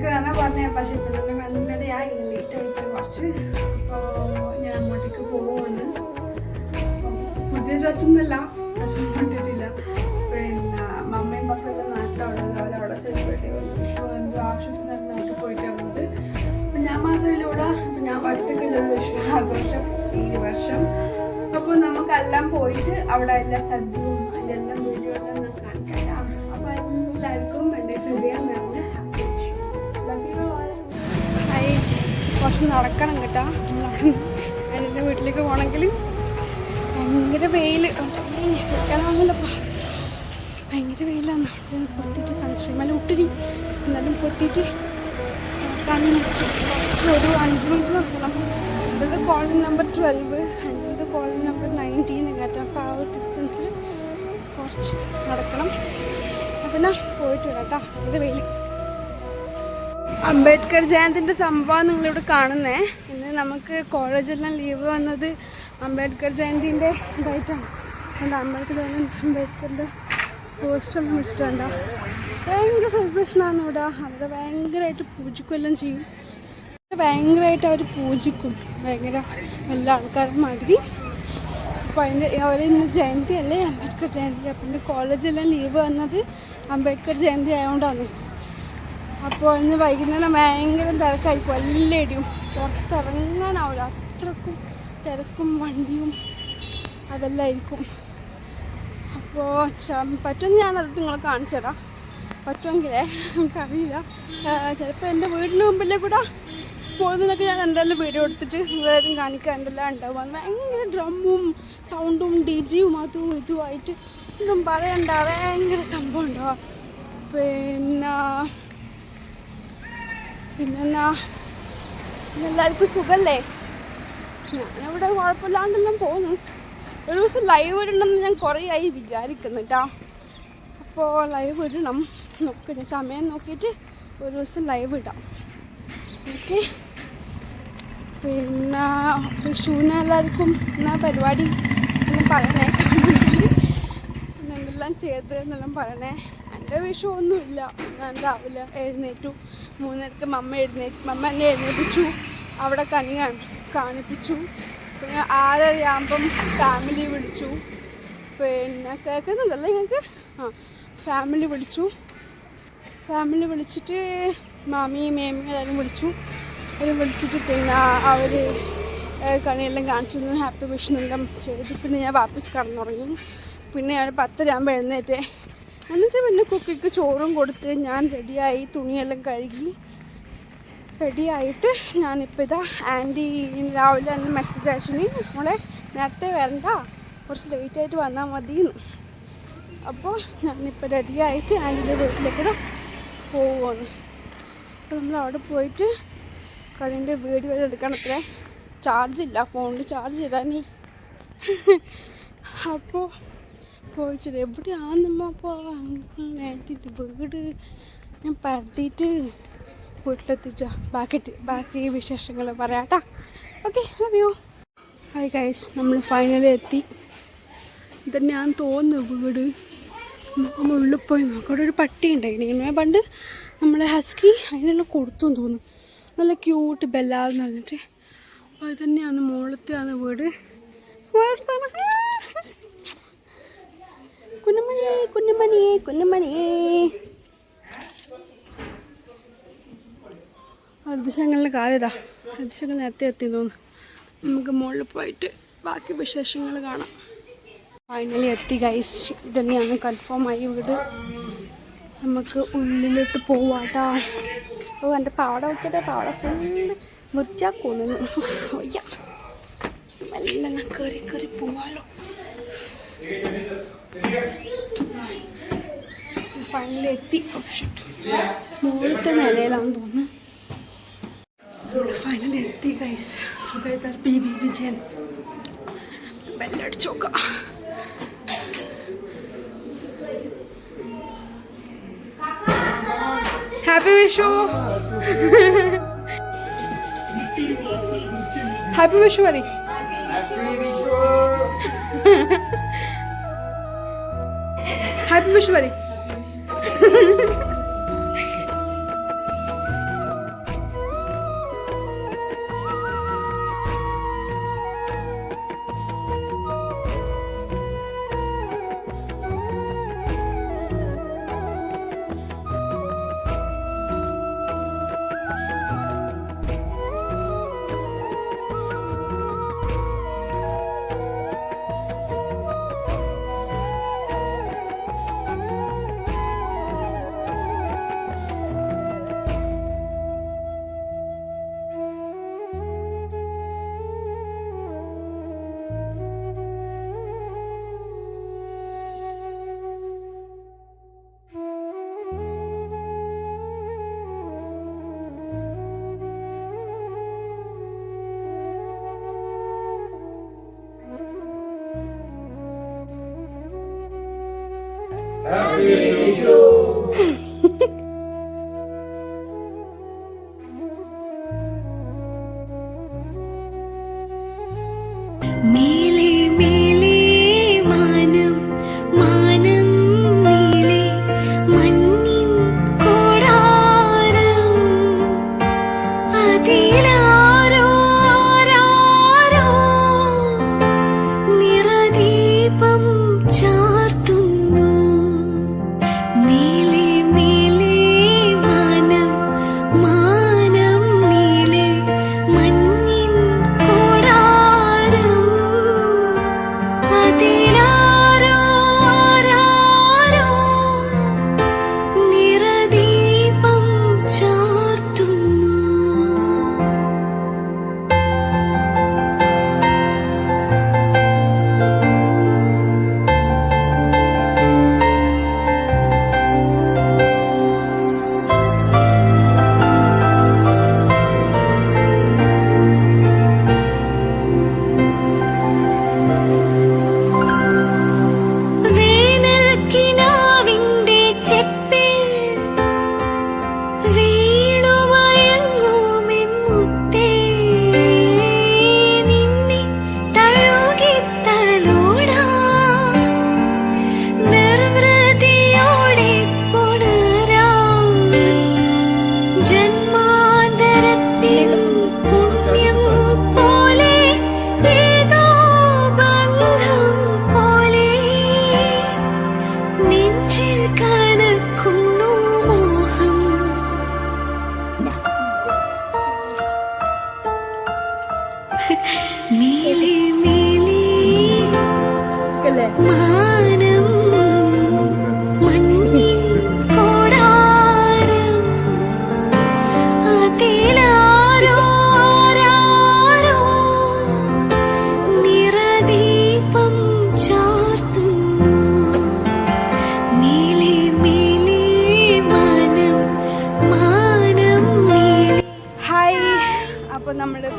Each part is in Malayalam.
പന്ത്രണ്ടരക്ക് വരാനാ പറഞ്ഞേ പക്ഷെ ഇപ്പം തന്നെ ആ ലേറ്റ് ആയിട്ട് കുറച്ച് ഞാൻ അങ്ങോട്ടേക്ക് പോകുമെന്ന് പുതിയ ഡ്രസ്സൊന്നുമല്ല ഡ്രസ്സൊന്നും ഇട്ടിട്ടില്ല. പിന്നെ മമ്മയും പപ്പയെല്ലാം നാട്ടിലുള്ളത് അവരവിടെ സെലിബ്രേറ്റ് വിഷു എന്തോ പോയിട്ട് വന്നത്. അപ്പം ഞാൻ മാത്രമല്ലൂടെ ഞാൻ ഒറ്റയ്ക്കുള്ള വിഷു ആഘോഷം ഈ വർഷം. അപ്പോൾ നമുക്കെല്ലാം പോയിട്ട് അവിടെ എല്ലാ സദ്യയും അതിലെല്ലാം വീഡിയോ എല്ലാം ഞാൻ കുറച്ച് നടക്കണം കേട്ടാ. എന്റെ വീട്ടിലേക്ക് പോകണമെങ്കിൽ ഭയങ്കര വെയിൽ ശരിക്കാനാവുന്നില്ലപ്പാ ഭയങ്കര വെയിലാണ്. ഞാൻ പൊത്തിയിട്ട് സൺസ്ക്രീമെല്ലാം ഇട്ടിരി. എന്നാലും പൊത്തിയിട്ട് ഒരു അഞ്ച് മിനിറ്റ് നിർത്തണം ഇത് കോളിംഗ് നമ്പർ ട്വൽവ് ഇത് കോളിംഗ് നമ്പർ നയന്റീൻ കേട്ടോ അപ്പോൾ ആ ഒരു ഡിസ്റ്റൻസിൽ കുറച്ച് നടക്കണം. അപ്പം എന്നാ പോയിട്ട് വരാം കേട്ടോ. ഇത് വെയിൽ അംബേദ്കർ ജയന്തിന്റെ സംഭവം നിങ്ങളിവിടെ കാണുന്നേ. ഇന്ന് നമുക്ക് കോളേജെല്ലാം ലീവ് വന്നത് അംബേദ്കർ ജയന്തിന്റെ ഇതായിട്ടാണ് എന്താ ജയന്തി അംബേദ്കറിന്റെ പോസ്റ്ററൊന്നും വെച്ചിട്ടുണ്ടോ? ഭയങ്കര സെലിബ്രേഷനാണ് ഇവിടെ. അവിടെ ഭയങ്കരമായിട്ട് പൂജിക്കുമെല്ലാം ചെയ്യും. ഭയങ്കരമായിട്ട് അവർ പൂജിക്കും. ഭയങ്കര എല്ലാ ആൾക്കാരും മാതിരി. അപ്പോൾ അതിന്റെ അവർ ഇന്ന് ജയന്തി അല്ലേ അംബേദ്കർ ജയന്തി. അപ്പം എന്റെ കോളേജെല്ലാം ലീവ് വന്നത് അംബേദ്കർ ജയന്തി ആയതുകൊണ്ടാണ് അപ്പോൾ ഇന്ന് വൈകുന്നേരം ഭയങ്കര തിരക്കായിരിക്കും. എല്ലായിടും പുറത്തിറങ്ങാനാവില്ല അത്രക്കും തിരക്കും വണ്ടിയും അതെല്ലാം ആയിരിക്കും. അപ്പോൾ പറ്റുമെങ്കിൽ ഞാനത് നിങ്ങളെ കാണിച്ചു തരാം. പറ്റുമെങ്കിലേ നമുക്കറിയില്ല. ചിലപ്പോൾ എന്റെ വീടിന് മുമ്പിലേ കൂടെ പോകുന്നതൊക്കെ ഞാൻ എന്തായാലും വീഡിയോ എടുത്തിട്ട് വേറെ കാണിക്കാൻ എന്തെല്ലാം ഉണ്ടാവും. ഭയങ്കര ഡ്രമ്മും സൗണ്ടും ഡി ജിയും അതും ഇതുമായിട്ട് ഒന്നും പറയണ്ട. ഭയങ്കര സംഭവം ഉണ്ടാവുക പിന്നെ പിന്നെന്നാ പിന്നെ എല്ലാവർക്കും സുഖല്ലേ? ഞാനിവിടെ കുഴപ്പമില്ലാണ്ടെല്ലാം പോകുന്നു. ഒരു ദിവസം ലൈവ് ഇടണമെന്ന് ഞാൻ കുറേ ആയി വിചാരിക്കുന്നു അപ്പോൾ ലൈവ് ഇടണം. നോക്കിട്ട് സമയം നോക്കിയിട്ട് ഒരു ദിവസം ലൈവ് ഇടാം. ഓക്കെ. പിന്നെ വിഷുവിന് എല്ലാവർക്കും എന്നാ പരിപാടി? എല്ലാം പറയണേ. എന്നെല്ലാം ചെയ്ത് എന്നെല്ലാം പറയണേ. എന്റെ വിഷു ഒന്നുമില്ല ഞാൻ രാവിലെ എഴുന്നേറ്റു. മൂന്നരക്ക് മമ്മ എഴുന്നേറ്റ് മമ്മ എന്നെ എഴുന്നേൽപ്പിച്ചു അവിടെ കണി കാണി കാണിപ്പിച്ചു. പിന്നെ ആറരയാകുമ്പം ഫാമിലി വിളിച്ചു. പിന്നെ കേൾക്കുന്നുണ്ടല്ലോ ഞങ്ങൾക്ക് ആ ഫാമിലി വിളിച്ചു. ഫാമിലി വിളിച്ചിട്ട് മാമി മേമി എല്ലാവരും വിളിച്ചു. അവർ വിളിച്ചിട്ട് പിന്നെ അവർ കണിയെല്ലാം കാണിച്ചു തന്നു ഹാപ്പി വിഷുന്നെല്ലാം ചെയ്തു. പിന്നെ ഞാൻ വാപ്പസ് കടന്നുറങ്ങി. പിന്നെ ഞാൻ പത്തരയാകുമ്പോൾ എഴുന്നേറ്റേ. എന്നിട്ട് പിന്നെ കുക്കിക്ക് ചോറും കൊടുത്ത് ഞാൻ റെഡിയായി തുണിയെല്ലാം കഴുകി. റെഡിയായിട്ട് ഞാനിപ്പോൾ ഇതാ ആന്റി രാവിലെ തന്നെ മെസ്സേജ് അയച്ചിനി. നമ്മളെ നേരത്തെ വരണ്ട. കുറച്ച് ലേറ്റായിട്ട് വന്നാൽ മതി അപ്പോൾ ഞാനിപ്പോൾ റെഡിയായിട്ട് ആന്റിന്റെ വീട്ടിലേക്ക് പോവുകയാണ് അപ്പോൾ നമ്മൾ അവിടെ പോയിട്ട് കടീന്റെ വീഡിയോ എടുക്കണം അത്ര. ചാർജ് ഇല്ല ഫോണിൽ ചാർജ് ഇടാനേ. അപ്പോൾ പോയിച്ചത് എവിടെയാണെന്നമ്മ അപ്പോൾ വേണ്ടിയിട്ട് വീട് ഞാൻ പരത്തിയിട്ട് വീട്ടിലെത്തിച്ച. ബാക്കി ബാക്കി വിശേഷങ്ങൾ പറയാട്ടാ okay love you hi guys നമ്മൾ ഫൈനലി എത്തി. ഇതന്നെയാന്ന് തോന്നുന്നു വീട്. നമ്മൾ ഉള്ളിൽ പോയി നോക്കാം. ഒരു പട്ടി ഉണ്ടായിരുന്നു. ഇങ്ങനെ പണ്ട് നമ്മളെ ഹസ്കി അതിനെല്ലാം കൊടുത്തു എന്ന് തോന്നുന്നു. നല്ല ക്യൂട്ട് ബെല്ലാന്ന് പറഞ്ഞിട്ട്. അപ്പോൾ അത് തന്നെയാണ് മുകളിലത്തെയാണ് വീട് മുകളിലത്താണ്. കുഞ്ഞുമണിയേ കുഞ്ഞുമണിയേ കുഞ്ഞുമണിയേ അതിശയങ്ങളുടെ കാര്യതാ അതിശയങ്ങൾ നേരത്തെ എത്തി തോന്നുന്നു. നമുക്ക് മുകളിൽ പോയിട്ട് ബാക്കി വിശേഷങ്ങൾ കാണാം. ഫൈനലി എത്തി ഗൈസ് കൺഫേം ആയി വീട് നമുക്ക് ഉള്ളിലോട്ട് പോവാട്ടാ. ഓ എന്റെ പാവട നോക്കിയിട്ട് പാവട ഫുള്ള് മുറിച്ചാക്കൊന്നു മെല്ലെ കയറി കയറി പോവാലോ. ഫൈനലി എത്തി. മുകളിലത്തെ നിലയിലാണെന്ന് തോന്നുന്നു. നമ്മൾ ഫൈനലി എത്തി guys Subedar P B Vijayan. ബെല്ലടിച്ച് നോക്കാം ഹാപ്പി വിഷു. ഹാപ്പി വിഷു പറ ഹാപ്പി വിഷു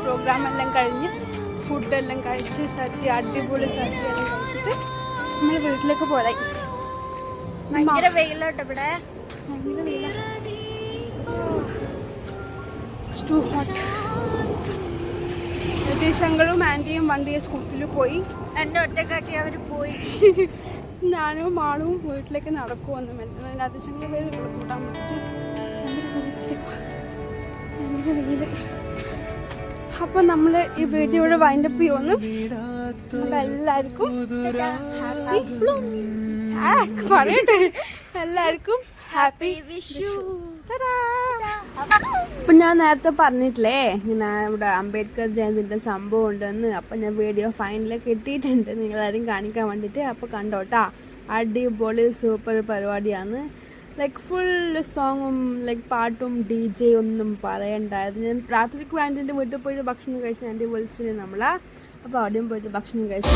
പ്രോഗ്രാം എല്ലാം കഴിഞ്ഞ് ഫുഡെല്ലാം കഴിച്ച് സദ്യ അടിപൊളി സദ്യ എല്ലാം കഴിച്ചിട്ട് നമ്മൾ വീട്ടിലേക്ക് പോരായി ഭയങ്കര വെയിലോട്ട് ഇവിടെ. ഹോട്ട് രതീശങ്കളും ആന്റിയും വണ്ടിയെ സ്കൂട്ടിൽ പോയി. എന്നെ ഒറ്റക്കാട്ടി അവർ പോയി. ഞാനും മാളും വീട്ടിലേക്ക് നടക്കുമെന്ന് മെല്ലെ രതീശങ്ങൾ പേര് കൂട്ടാൻ പറ്റും. ഭയങ്കര വെയിൽ. അപ്പം നമ്മൾ ഈ വീഡിയോയുടെ വൈൻഡപ്പ് ചെയ്യുമെന്ന് എല്ലാവർക്കും പറയട്ടെ. എല്ലാവർക്കും ഹാപ്പി വിഷു. അപ്പം ഞാൻ നേരത്തെ പറഞ്ഞിട്ടില്ലേ ഇങ്ങനെ ഇവിടെ അംബേദ്കർ ജയന്തിന്റെ സംഭവം ഉണ്ടെന്ന്. അപ്പം ഞാൻ വീഡിയോ ഫൈനലിൽ കിട്ടിയിട്ടുണ്ട്. നിങ്ങളാരും കാണിക്കാൻ വേണ്ടിട്ട്. അപ്പോൾ കണ്ടോട്ടാ. അടിപൊളി സൂപ്പർ പരിപാടിയാണ്. ലൈക്ക് ഫുൾ സോങ്ങും ലൈക്ക് പാട്ടും ഡി ജെ ഒന്നും പറയണ്ടായിരുന്നു. ഞാൻ രാത്രിക്ക് ആന്റിന്റെ വീട്ടിൽ പോയിട്ട് ഭക്ഷണം കഴിച്ചു ആന്റി വിളിച്ചിരുന്നു നമ്മളാ. അപ്പോൾ അവിടെയും പോയിട്ട് ഭക്ഷണം കഴിച്ചു.